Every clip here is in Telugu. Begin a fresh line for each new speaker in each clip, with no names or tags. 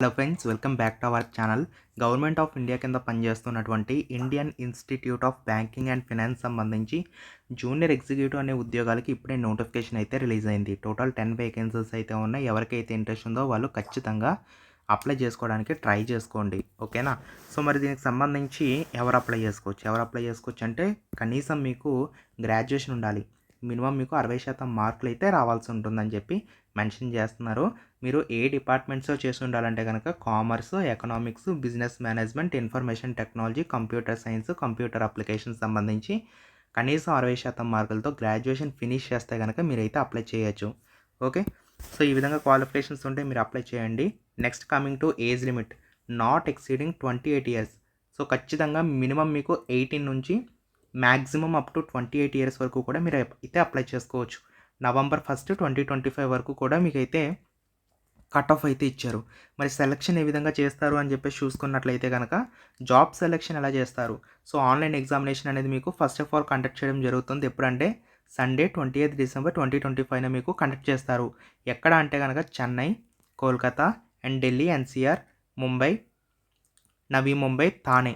Hello friends welcome back to our channel government of India కింద పనిచేస్తున్నటువంటి Indian institute of banking and finance సంబంధించి జూనియర్ ఎగ్జిక్యూటివ్ అనే ఉద్యోగాలకి ఇప్పుడే నోటిఫికేషన్ అయితే రిలీజ్ అయింది. టోటల్ టెన్ వేకెన్సీస్ అయితే ఉన్నాయి. ఎవరికైతే ఇంట్రెస్ట్ ఉందో వాళ్ళు ఖచ్చితంగా అప్లై చేసుకోవడానికి ట్రై చేసుకోండి. ఓకేనా సో మరి దీనికి సంబంధించి ఎవరు అప్లై చేసుకోవచ్చు? ఎవరు అప్లై చేసుకోవచ్చు అంటే కనీసం మీకు గ్రాడ్యుయేషన్ ఉండాలి. మినిమం మీకు అరవై శాతం మార్కులు అయితే రావాల్సి ఉంటుందని చెప్పి మెన్షన్ చేస్తున్నారు. మీరు ఏ డిపార్ట్మెంట్స్లో చేసి ఉండాలంటే కనుక commerce economics business management information technology computer science computer application సంబంధించి కనీసం అరవై శాతం మార్కులతో గ్రాడ్యుయేషన్ ఫినిష్ చేస్తే కనుక మీరైతే అప్లై చేయొచ్చు. ఓకే? సో ఈ విధంగా క్వాలిఫికేషన్స్ ఉంటే మీరు అప్లై చేయండి. Next coming to age limit. Not exceeding twenty eight years. So ఖచ్చితంగా మినిమం మీకు ఎయిటీన్ నుంచి maximum up to twenty eight years వరకు కూడా మీరు అయితే అప్లై చేసుకోవచ్చు. November first twenty twenty five వరకు కూడా మీకైతే కట్ ఆఫ్ అయితే ఇచ్చారు. మరి సెలక్షన్ ఏ విధంగా చేస్తారు అని చెప్పేసి చూసుకున్నట్లయితే కనుక జాబ్ సెలెక్షన్ ఎలా చేస్తారు? సో ఆన్లైన్ ఎగ్జామినేషన్ అనేది మీకు ఫస్ట్ ఆఫ్ ఆల్ కండక్ట్ చేయడం జరుగుతుంది. ఎప్పుడంటే Sunday twenty eighth December twenty twenty ఫైవ్న మీకు కండక్ట్ చేస్తారు. ఎక్కడ అంటే కనుక Chennai Kolkata and Delhi NCR Mumbai Navi Mumbai Thane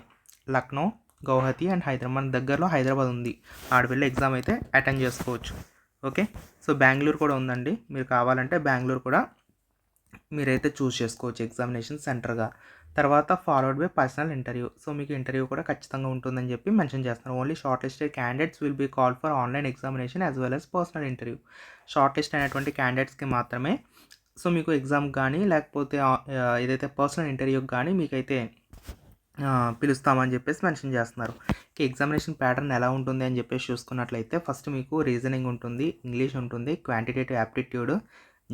Lucknow Guwahati and Hyderabad మన దగ్గరలో హైదరాబాద్ ఉంది. ఆడపిల్ల ఎగ్జామ్ అయితే అటెండ్ చేసుకోవచ్చు. ఓకే సో బెంగళూరు కూడా ఉందండి. మీరు కావాలంటే బెంగళూరు కూడా మీరైతే చూస్ చేసుకోవచ్చు ఎగ్జామినేషన్ సెంటర్గా తర్వాత followed by personal interview so మీకు ఇంటర్వ్యూ కూడా ఖచ్చితంగా ఉంటుందని చెప్పి మెన్షన్ చేస్తున్నారు. Only short listed candidates will be call for online examination as well as personal interview short list అయినటువంటి క్యాండిడేట్స్కి మాత్రమే. సో మీకు ఎగ్జామ్ కానీ లేకపోతే ఏదైతే పర్సనల్ ఇంటర్వ్యూకి కానీ మీకైతే పిలుస్తామని చెప్పేసి మెన్షన్ చేస్తున్నారు. ఎగ్జామినేషన్ ప్యాటర్న్ ఎలా ఉంటుంది అని చెప్పేసి చూసుకున్నట్లయితే ఫస్ట్ మీకు రీజనింగ్ ఉంటుంది ఇంగ్లీష్ ఉంటుంది quantitative aptitude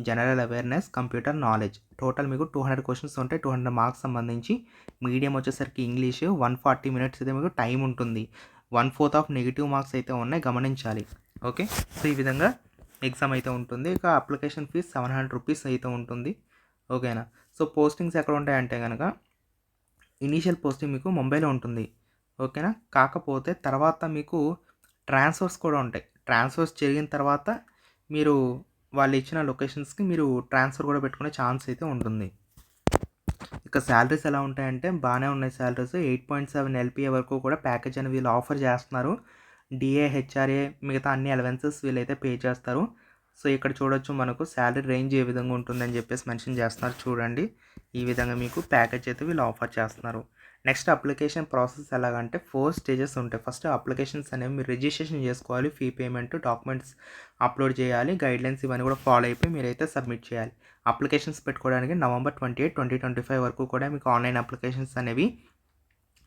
general awareness computer knowledge. Total మీకు టూ హండ్రెడ్ క్వశ్చన్స్ ఉంటాయి టూ హండ్రెడ్ మార్క్స్ సంబంధించి మీడియం వచ్చేసరికి ఇంగ్లీష్ వన్ ఫార్టీ మినిట్స్ అయితే మీకు టైం ఉంటుంది. One fourth of negative marks అయితే ఉన్నాయి గమనించాలి. ఓకే సో ఈ విధంగా ఎగ్జామ్ అయితే ఉంటుంది. ఇక application fee seven hundred rupees అయితే ఉంటుంది. ఓకేనా? సో పోస్టింగ్స్ ఎక్కడ ఉంటాయంటే కనుక ఇనీషియల్ పోస్టింగ్ మీకు ముంబైలో ఉంటుంది. ఓకేనా? కాకపోతే తర్వాత మీకు ట్రాన్స్ఫర్స్ కూడా ఉంటాయి. ట్రాన్స్ఫర్స్ జరిగిన తర్వాత మీరు వాళ్ళు ఇచ్చిన లొకేషన్స్కి మీరు ట్రాన్స్ఫర్ కూడా పెట్టుకునే ఛాన్స్ అయితే ఉంటుంది. ఇక శాలరీస్ ఎలా ఉంటాయంటే బాగానే ఉన్నాయి salaries eight point seven LPA వరకు కూడా ప్యాకేజ్ అని వీళ్ళు ఆఫర్ చేస్తున్నారు. డిఏ హెచ్ఆర్ఏ మిగతా అన్ని అలవెన్సెస్ వీళ్ళైతే పే చేస్తారు. సో ఇక్కడ చూడొచ్చు మనకు శాలరీ రేంజ్ ఏ విధంగా ఉంటుందని చెప్పేసి మెన్షన్ చేస్తున్నారు. చూడండి. ఈ విధంగా మీకు ప్యాకేజ్ అయితే వీళ్ళు ఆఫర్ చేస్తున్నారు. నెక్స్ట్ అప్లికేషన్ ప్రాసెస్ ఎలాగంటే ఫోర్ స్టేజెస్ ఉంటాయి. ఫస్ట్ అప్లికేషన్స్ అనేవి మీరు రిజిస్ట్రేషన్ చేసుకోవాలి ఫీ పేమెంట్ డాక్యుమెంట్స్ అప్లోడ్ చేయాలి గైడ్లైన్స్ ఇవన్నీ కూడా ఫాలో అయిపోయి మీరైతే సబ్మిట్ చేయాలి. అప్లికేషన్స్ పెట్టుకోవడానికి November twenty eight twenty twenty five వరకు కూడా మీకు ఆన్లైన్ అప్లికేషన్స్ అనేవి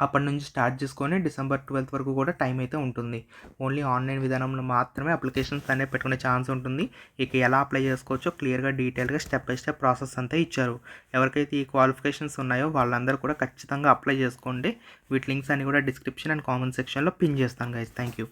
అప్పటి నుంచి స్టార్ట్ చేసుకొని డిసెంబర్ ట్వెల్త్ వరకు కూడా టైం అయితే ఉంటుంది. ఓన్లీ ఆన్లైన్ విధానంలో మాత్రమే అప్లికేషన్స్ అనేవి పెట్టుకునే ఛాన్స్ ఉంటుంది. ఇక ఎలా అప్లై చేసుకోవచ్చో క్లియర్గా డీటెయిల్గా స్టెప్ బై స్టెప్ ప్రాసెస్ అంతా ఇచ్చారు. ఎవరికైతే ఈ క్వాలిఫికేషన్స్ ఉన్నాయో వాళ్ళందరూ కూడా ఖచ్చితంగా అప్లై చేసుకోండి. వీటి లింక్స్ అన్ని కూడా డిస్క్రిప్షన్ అండ్ కామెంట్ సెక్షన్లో పిన్ చేస్తాను గైస్ థ్యాంక్ యూ